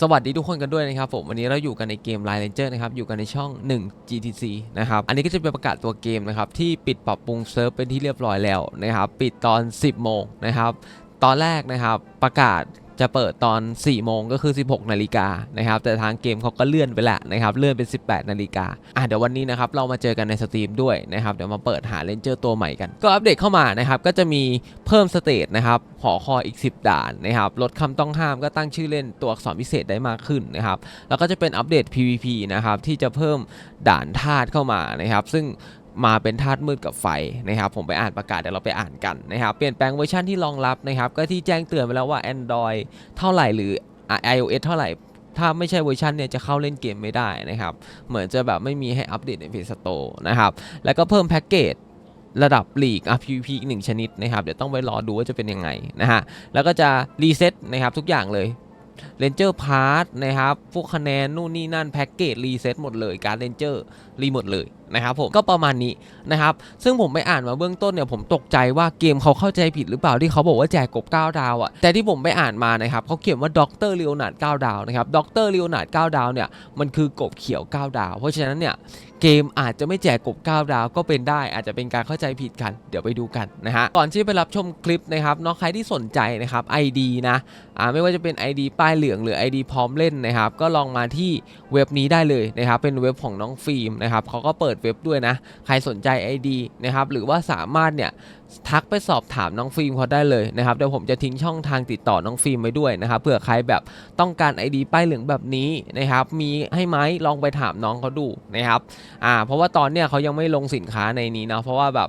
สวัสดีทุกคนกันด้วยนะครับผมวันนี้เราอยู่กันในเกม Line Ranger นะครับอยู่กันในช่อง 1 GTC นะครับอันนี้ก็จะเป็นประกาศตัวเกมนะครับที่ปิดปรับปรุงเซิร์ฟเป็นที่เรียบร้อยแล้วนะครับปิดตอน 10 โมงนะครับตอนแรกนะครับประกาศ จะเปิดตอน 4 โมงก็คือ 16 นาฬิกานะครับ แต่ทางเกมเขาก็เลื่อนไปแล้วนะครับ เลื่อนเป็น 18 นาฬิกาอะเดี๋ยววันนี้นะครับ เรามาเจอกันในสตรีมด้วยนะครับ เดี๋ยวมาเปิดหาเลนเจอร์ตัวใหม่กัน ก็อัปเดตเข้ามานะครับ ก็จะมีเพิ่มสเตจนะครับหอคอยอีก 10 ด่านนะครับ ลดคำต้องห้ามก็ตั้งชื่อเล่นตัวอักษรพิเศษได้มากขึ้นนะครับ แล้วก็จะเป็นอัปเดต PVP นะครับ ที่จะเพิ่มด่านธาตุเข้ามานะครับ ซึ่ง มาเป็นธาตุมืดกับไฟนะครับผมไปอ่านประกาศเดี๋ยวเราไปอ่านกันนะครับเปลี่ยนแปลงเวอร์ชันที่รองรับนะครับก็ที่แจ้งเตือนไปแล้วว่า Android เท่าไหร่หรือ iOS เท่าไหร่ถ้าไม่ใช่เวอร์ชันเนี่ยจะเข้าเล่นเกมไม่ได้นะครับ เหมือนจะแบบไม่มีให้อัปเดตใน Play Store นะครับ แล้วก็เพิ่มแพ็กเกจระดับลีก RPP อีกหนึ่งชนิดนะครับ เดี๋ยวต้องไปรอดูว่าจะเป็นยังไงนะฮะ แล้วก็จะรีเซ็ตนะครับทุกอย่างเลยเ a นเจอร์พาร์ทนะครับ พวกคะแนนนู่นนี่นั่นแพ็กเกจรีเซ็ตหมดเลย การเ a นเจอร์รีหมดเลย นะครับผมก็ประมาณนี้นะครับซึ่งผมไปอ่านมาเบื้องต้นเนี่ยผมตกใจว่าเกมเขาเข้าใจผิดหรือเปล่าที่เขาบอกว่าแจกกบ9ดาวอะ่ะแต่ที่ผมไปอ่านมานะครับเขาเขียนว่าด็อกเตอร์เลโอนาร์ด9ดาวนะครับด็อกเตอร์เลโอนาร์ด9ดาวเนี่ยมันคือกบเขียว 9 ดาว เพราะฉะนั้นเนี่ยเกมอาจจะไม่แจกกบ9ดาวก็เป็นได้ อาจจะเป็นการเข้าใจผิดกัน เดี๋ยวไปดูกันนะฮะก่อนที่ไปรับชมคลิปนะครับน้องใครที่สนใจนะครับ ID นะอ่าไม่ว่าจะเป็น ID ป้ายเหลืองหรือ ID พร้อมเล่นนะครับก็ลองมาที่เว็บนี้ได้เลยนะครับเป็นเว็บของน้องฟิล์มนะครับเขาก็เปิดเว็บด้วยนะ ใครสนใจ ID นะครับหรือว่าสามารถเนี่ยทักไปสอบถามน้องฟิล์มเขาได้เลยนะครับเดี๋ยวผมจะทิ้งช่องทางติดต่อน้องฟิล์มไว้ด้วยนะครับเผื่อใครแบบต้องการ ID ป้ายเหลืองแบบนี้นะครับมีให้ไหมลองไปถามน้องเขาดูนะครับอ่าเพราะว่าตอนเนี้ยเขายังไม่ลงสินค้าในนี้นะเพราะว่าแบบ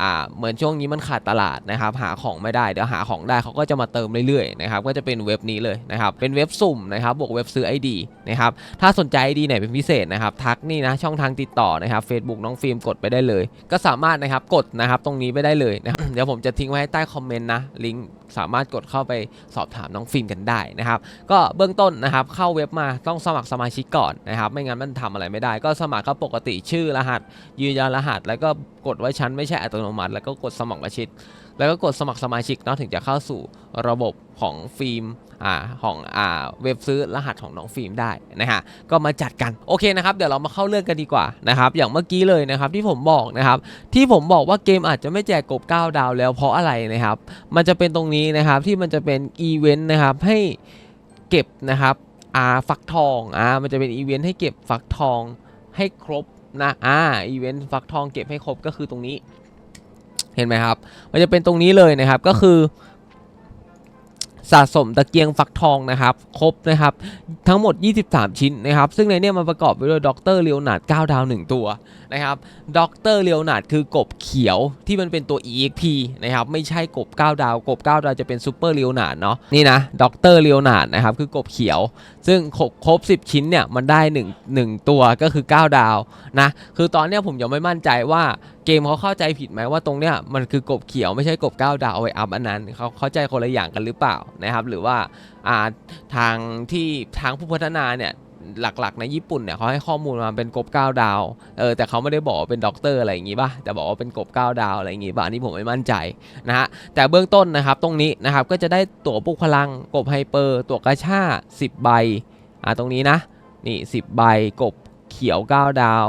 อ่าเหมือนช่วงนี้มันขาดตลาดนะครับหาของไม่ได้เดี๋ยวหาของได้เขาก็จะมาเติมเรื่อยๆนะครับก็จะเป็นเว็บนี้เลยนะครับเป็นเว็บสุ่มนะครับบวกเว็บซื้อ ID นะครับถ้าสนใจ ID ไหนเป็นพิเศษนะครับทักนี่นะช่องทางติดต่อนะครับ Facebook น้องฟิล์มกดไปได้เลย ก็สามารถนะครับกดนะครับตรงนี้ไปได้เลยนะครับเดี๋ยวผมจะทิ้งไว้ให้ใต้คอมเมนต์นะลิงก์สามารถกดเข้าไปสอบถามน้องฟิล์มกันได้นะครับ ก็เบื้องต้นนะครับเข้าเว็บมาต้องสมัครสมาชิกก่อนนะครับ ไม่งั้นมันทำอะไรไม่ได้ ก็สมัครก็ปกติชื่อรหัส ยืนยันรหัส แล้วก็กดไว้ชั้นไม่ใช่อัตโนมัติ แล้วก็กดสมัครสมาชิกแล้วก็กดสมัครสมาชิกเนาะถึงจะเข้าสู่ระบบของฟิล์มอ่าของอ่าเว็บซื้อรหัสของน้องฟิล์มได้นะฮะก็มาจัดกันโอเคนะครับเดี๋ยวเรามาเข้าเรื่องกันดีกว่านะครับอย่างเมื่อกี้เลยนะครับที่ผมบอกนะครับที่ผมบอกว่าเกมอาจจะไม่แจกกบ9ดาวแล้วเพราะอะไรนะครับมันจะเป็นตรงนี้นะครับที่มันจะเป็นอีเวนต์นะครับให้เก็บนะครับอ่าฟักทองอ่ามันจะเป็นอีเวนต์ให้เก็บฟักทองให้ครบนะอ่าอีเวนต์ฟักทองเก็บให้ครบก็คือตรงนี้ เห็นไหมครับ มันจะเป็นตรงนี้เลยนะครับก็คือ สะสมตะเกียงฟักทองนะครับ ครบนะครับ ทั้งหมด 23 ชิ้นนะครับ ซึ่งในเนี้มันประกอบไปด้วยด็อกเตอร์เลโอนาด9ดาว 1 ตัวนะครับด็อกเตอร์เลโอนาดคือกบเขียวที่มันเป็นตัว EXP นะครับ ไม่ใช่กบ 9 ดาว กบ 9 ดาวจะเป็นซูเปอร์เลโอนาดเนาะ นี่นะด็อกเตอร์เลโอนาดนะครับ คือกบเขียว ซึ่งครบครบ 10 ชิ้นเนี่ย มันได้ 1 1 ตัวก็คือ 9 ดาวนะ คือตอนเนี้ยผมยังไม่มั่นใจว่าเกมเขาเข้าใจผิดไหมว่าตรงเนี้ยมันคือกบเขียวไม่ใช่กบ 9 ดาวเอาไว้อัพอันนั้นเขาเข้าใจคนละอย่างกันหรือเปล่านะครับหรือว่าทางที่ทางผู้พัฒนาเนี่ยหลักๆ ในญี่ปุ่นเนี่ยเขาให้ข้อมูลมาเป็นกบ9ดาว เออแต่เขาไม่ได้บอกว่าเป็นด็อกเตอร์อะไรอย่างงี้ป่ะแต่บอกว่าเป็นกบ9ดาวอะไรอย่างงี้ป่ะนนี้ผมไม่มั่นใจนะฮะแต่เบื้องต้นนะครับตรงนี้นะครับก็จะได้ตั๋วปุกพลังกบไฮเปอร์ตั๋วกระชา10 ใบอ่าตรงนี้นะนี่10 ใบกบเขียว 9 ดาว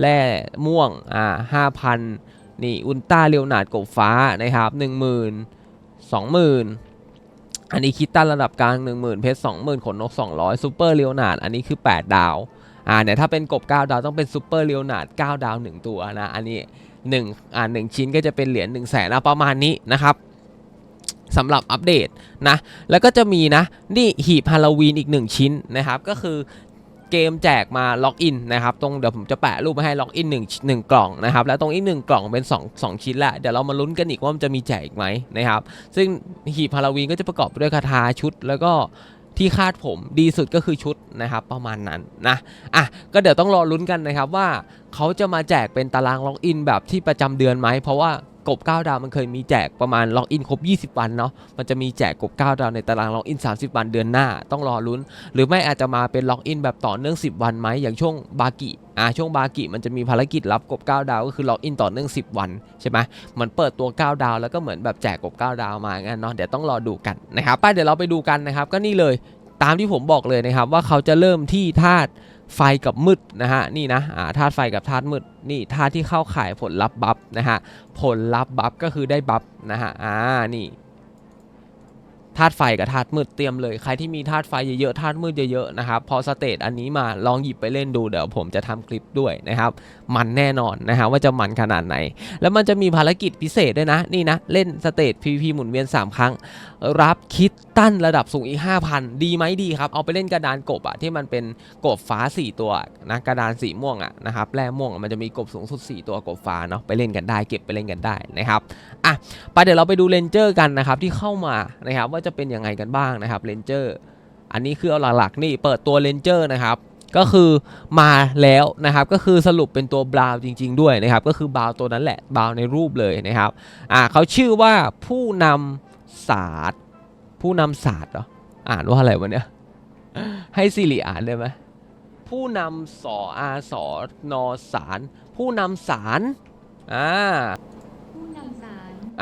แร่ม่วงอ่า5,000นี่อุลตราเรียวนาดกบฟ้านะครับ10,000 20,000 อันนี้คิดตันระดับกลาง 10,000 เพชร 20,000 ขนนก 200ซูเปอร์เรียวนาดอันนี้คือ 8 ดาว อ่าเนี่ยถ้าเป็นกบ 9 ดาวต้องเป็นซูเปอร์เรียวนาด9ดาว 1 ตัวนะ อันนี้1อ่า1ชิ้นก็จะเป็นเหรียญ1 0 0 0 0แสนประมาณนี้นะครับสำหรับอัปเดตนะ แล้วก็จะมีนะ นี่หีบฮาโลวีนอีก 1 ชิ้นนะครับ ก็คือ เกมแจกมาล็อกอินนะครับตรงเดี๋ยวผมจะแปะรูปมาให้ล็อกอิน1 1 กล่องนะครับแล้วตรงอีก1กล่องเป็น 2 2 ชิ้นแหละเดี๋ยวเรามาลุ้นกันอีกว่ามันจะมีแจกอีกไหมนะครับซึ่งหีบฮาโลวีนก็จะประกอบไปด้วยคาถาชุด แล้วก็ที่คาดผมดีสุดก็คือชุดนะครับประมาณนั้นนะอะก็เดี๋ยวต้องรอลุ้นกันนะครับว่าเขาจะมาแจกเป็นตารางล็อกอินแบบที่ประจำเดือนไหมเพราะว่า กบ 9 ดาวมันเคยมีแจกประมาณล็อกอินครบ 20 วันเนาะมันจะมีแจกกบ 9 ดาวในตารางล็อกอิน 30 วันเดือนหน้าต้องรอลุ้น หรือไม่อาจจะมาเป็นล็อกอินแบบต่อเนื่อง 10 วันไหมอย่างช่วงบากิอ่าช่วงบากิมันจะมีภารกิจรับกบ 9 ดาวก็คือล็อกอินต่อเนื่อง 10 วันใช่ไหมเหมือนเปิดตัว 9 ดาวแล้วก็เหมือนแบบแจกกบ 9 ดาวมางั้นเนาะเดี๋ยวต้องรอดูกันนะครับไปเดี๋ยวเราไปดูกันนะครับก็นี่เลยตามที่ผมบอกเลยนะครับว่าเขาจะเริ่มที่ธาตุ ไฟกับมืดนะฮะนี่นะธาตุไฟกับธาตุมืดนี่ธาตุที่เข้าข่ายผลลัพธ์บัฟนะฮะผลลัพธ์บัฟก็คือได้บัฟนะฮะอ่านี่ ธาตุไฟกับธาตุมืดเตรียมเลย ใครที่มีธาตุไฟเยอะๆธาตุมืดเยอะๆนะครับพอสเตตอันนี้มาลองหยิบไปเล่นดูเดี๋ยวผมจะทำคลิปด้วยนะครับมันแน่นอนนะฮะว่าจะมันขนาดไหน แล้วมันจะมีภารกิจพิเศษด้วยนะนี่นะเล่นสเตต PVP หมุนเวียน 3 ครั้ง รับคิดตั้นระดับสูงอีก 5,000 ดีไหมดีครับ เอาไปเล่นกระดานกบอะที่มันเป็นกบฟ้า 4 ตัวนะกระดานสีม่วงอะนะครับแร่ม่วงมันจะมีกบสูงสุด 4 ตัวกบฟ้าเนาะไปเล่นกันได้เก็บไปเล่นกันได้นะครับอะไปเดี๋ยวเราไปดูเลนเจอร์กันนะครับที่เข้ามานะครับว่าจะเป็นยังไงกันบ้างนะครับเลนเจอร์อันนี้คือเอาหลักๆนี่เปิดตัวเลนเจอร์นะครับก็คือมาแล้วนะครับก็คือสรุปเป็นตัวบราว์จริง ๆ ด้วยนะครับก็คือบราว์ตัวนั้นแหละบราว์ในรูปเลยนะครับอ่าเขาชื่อว่าผู้นำศาสตร์ ผู้นำศาสตร์เหรออ่านว่าอะไรวะเนี่ยให้สิริอ่านได้ไหมผู้นำสออาสอนอสาร ผู้นำสารอ่าผู้นำสา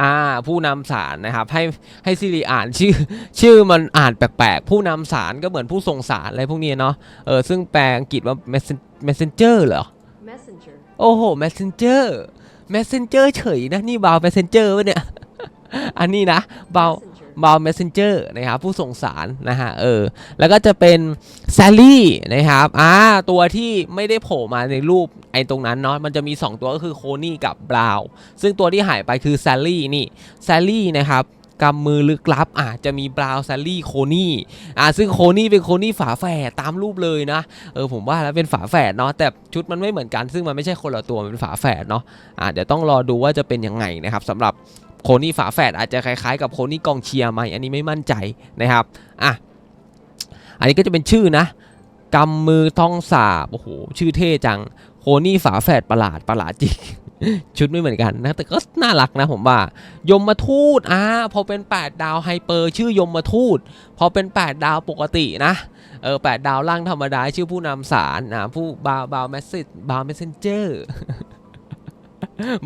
อ่าผู้นำสารนะครับให้ให้ซิริอ่านชื่อชื่อมันอ่านแปลกๆ ผู้นำสารก็เหมือนผู้ส่งสารอะไรพวกนี้เนาะเออซึ่งแปลอังกฤษว่า messen- messenger เหรอ messenger โอ้โห messenger messenger เฉยนะ นี่บาว messenger วะเนี่ย อันนี้นะบาว messenger บาว messenger นะครับผู้ส่งสารนะฮะเออแล้วก็จะเป็นแซลลี่นะครับอ่าตัวที่ไม่ได้โผล่มาในรูปไอ้ตรงนั้นเนาะมันจะมี 2 ตัวก็คือโคนี่กับบราวซึ่งตัวที่หายไปคือแซลลี่นี่แซลลี่นะครับกำมือลึกลับอะจะมีบราวแซลลี่โคนี่อ่าซึ่งโคนี่เป็นโคนี่ฝาแฝดตามรูปเลยนะเออผมว่าแล้วเป็นฝาแฝดเนาะแต่ชุดมันไม่เหมือนกัน ซึ่งมันไม่ใช่คนละตัวมันเป็นฝาแฝดเนาะอ่าเดี๋ยวต้องรอดูว่าจะเป็นยังไงนะครับสำหรับโคนี่ฝาแฝดอาจจะคล้ายๆกับโคนี่กองเชียร์ไหมอันนี้ไม่มั่นใจนะครับอะอันนี้ก็จะเป็นชื่อนะกำมือทองสาบโอ้โหชื่อเท่จัง โคนี่ฝาแฝดประหลาดประหลาดจริง ชุดไม่เหมือนกันนะแต่ก็น่ารักนะผมว่า ยมมาทูตอ่าพอเป็น 8 ดาวไฮเปอร์ชื่อยมมาทูต พอเป็น 8 ดาวปกตินะเออ8ดาวล่างธรรมดาชื่อผู้นำสารนะผู้บาวบาวเมสเซจบาวเมสเซนเจอร์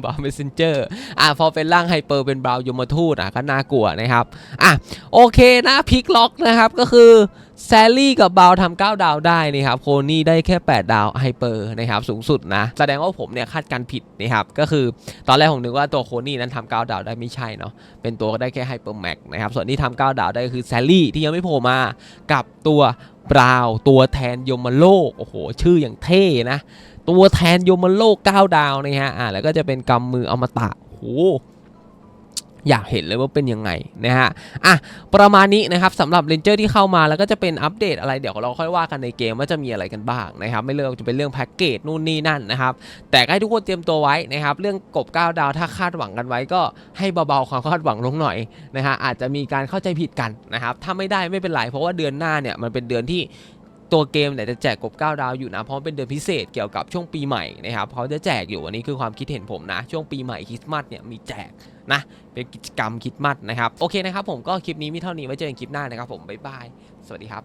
บาวเมสเซนเจอร์อะพอเป็นร่างไฮเปอร์เป็นบราวยมทูตอะก็น่ากลัวนะครับอะโอเคนะพลิกล็อกนะครับก็คือแซลลี่กับบราวทำ9ดาวได้นะครับโคนี่ได้แค่ 8 ดาวไฮเปอร์นะครับสูงสุดนะแสดงว่าผมเนี่ยคาดการณ์ผิดนะครับก็คือตอนแรกผมนึกว่าตัวโคนี่นั้นทำ9ดาวได้ไม่ใช่เนาะเป็นตัวได้แค่ไฮเปอร์แม็กนะครับส่วนที่ทำ9ดาวได้คือแซลลี่ที่ยังไม่โผล่มากับตัวบราวตัวแทนยมโลกโอ้โหชื่ออย่างเท่นะตัวแทนยมโลก9ดาวนะฮะอ่าแล้วก็จะเป็นกำมืออมตะโหอยากเห็นเลยว่าเป็นยังไงนะฮะ อะ ประมาณนี้นะครับสำหรับเรนเจอร์ที่เข้ามาแล้วก็จะเป็นอัปเดตอะไรเดี๋ยวเราค่อยว่ากันในเกมว่าจะมีอะไรกันบ้างนะครับ ไม่เรื่องจะเป็นเรื่องแพ็กเกจนู่นนี่นั่นนะครับ แต่ให้ทุกคนเตรียมตัวไว้นะครับ เรื่องกบ9ดาวถ้าคาดหวังกันไว้ก็ให้เบาๆความคาดหวังลงหน่อยนะฮะอาจจะมีการเข้าใจผิดกันนะครับ ถ้าไม่ได้ไม่เป็นไรเพราะว่าเดือนหน้าเนี่ยมันเป็นเดือนที่ ตัวเกมเนี่ยจะแจกกบ9ดาวอยู่นะเพราะเป็นเดือนพิเศษเกี่ยวกับช่วงปีใหม่นะครับเขาจะแจกอยู่อันนี้คือความคิดเห็นผมนะ ช่วงปีใหม่คริสต์มาสเนี่ยมีแจกนะเป็นกิจกรรมคริสต์มาสนะครับโอเคนะครับผมก็คลิปนี้มีเท่านี้ไว้เจอกันคลิปหน้านะครับผมบ๊ายบายสวัสดีครับ